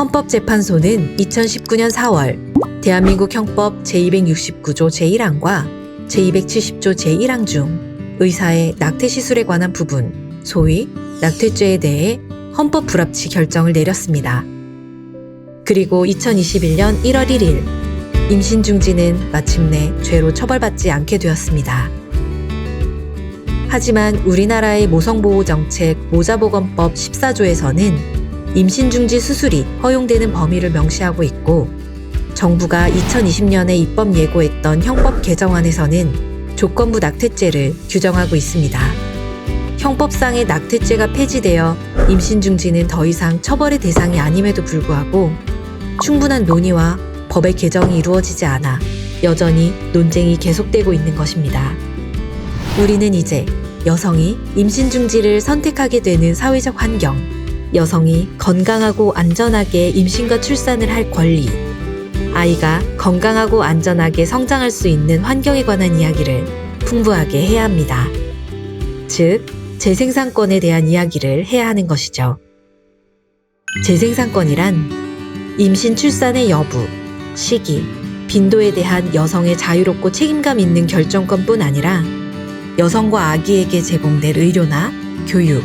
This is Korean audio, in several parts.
헌법재판소는 2019년 4월 대한민국 형법 제269조 제1항과 제270조 제1항 중 의사의 낙태 시술에 관한 부분, 소위 낙태죄에 대해 헌법 불합치 결정을 내렸습니다. 그리고 2021년 1월 1일 임신 중지는 마침내 죄로 처벌받지 않게 되었습니다. 하지만 우리나라의 모성보호 정책 모자보건법 14조에서는 임신 중지 수술이 허용되는 범위를 명시하고 있고 정부가 2020년에 입법 예고했던 형법 개정안에서는 조건부 낙태죄를 규정하고 있습니다. 형법상의 낙태죄가 폐지되어 임신 중지는 더 이상 처벌의 대상이 아님에도 불구하고 충분한 논의와 법의 개정이 이루어지지 않아 여전히 논쟁이 계속되고 있는 것입니다. 우리는 이제 여성이 임신 중지를 선택하게 되는 사회적 환경, 여성이 건강하고 안전하게 임신과 출산을 할 권리, 아이가 건강하고 안전하게 성장할 수 있는 환경에 관한 이야기를 풍부하게 해야 합니다. 즉, 재생산권에 대한 이야기를 해야 하는 것이죠. 재생산권이란 임신 출산의 여부, 시기, 빈도에 대한 여성의 자유롭고 책임감 있는 결정권뿐 아니라 여성과 아기에게 제공될 의료나 교육,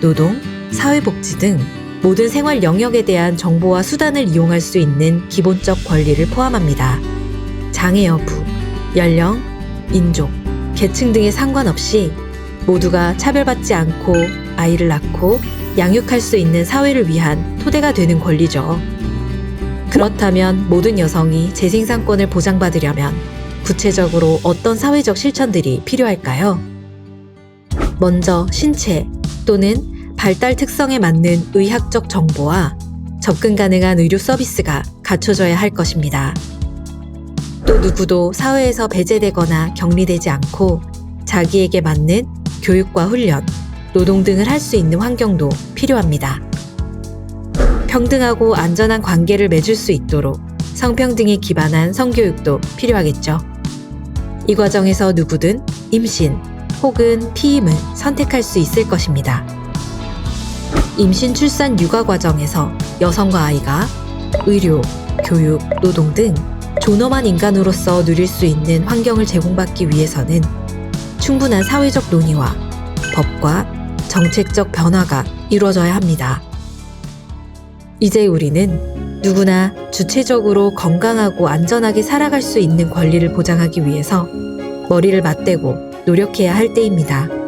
노동, 사회복지 등 모든 생활 영역에 대한 정보와 수단을 이용할 수 있는 기본적 권리를 포함합니다. 장애 여부, 연령, 민족, 계층 등에 상관없이 모두가 차별받지 않고 아이를 낳고 양육할 수 있는 사회를 위한 토대가 되는 권리죠. 그렇다면 모든 여성이 재생산권을 보장받으려면 구체적으로 어떤 사회적 실천들이 필요할까요? 먼저 신체 또는 발달 특성에 맞는 의학적 정보와 접근 가능한 의료 서비스가 갖춰져야 할 것입니다. 또 누구도 사회에서 배제되거나 격리되지 않고 자기에게 맞는 교육과 훈련, 노동 등을 할 수 있는 환경도 필요합니다. 평등하고 안전한 관계를 맺을 수 있도록 성평등에 기반한 성교육도 필요하겠죠. 이 과정에서 누구든 임신 혹은 피임을 선택할 수 있을 것입니다. 임신 출산 육아 과정에서 여성과 아이가 의료, 교육, 노동 등 존엄한 인간으로서 누릴 수 있는 환경을 제공받기 위해서는 충분한 사회적 논의와 법과 정책적 변화가 이루어져야 합니다. 이제 우리는 누구나 주체적으로 건강하고 안전하게 살아갈 수 있는 권리를 보장하기 위해서 머리를 맞대고 노력해야 할 때입니다.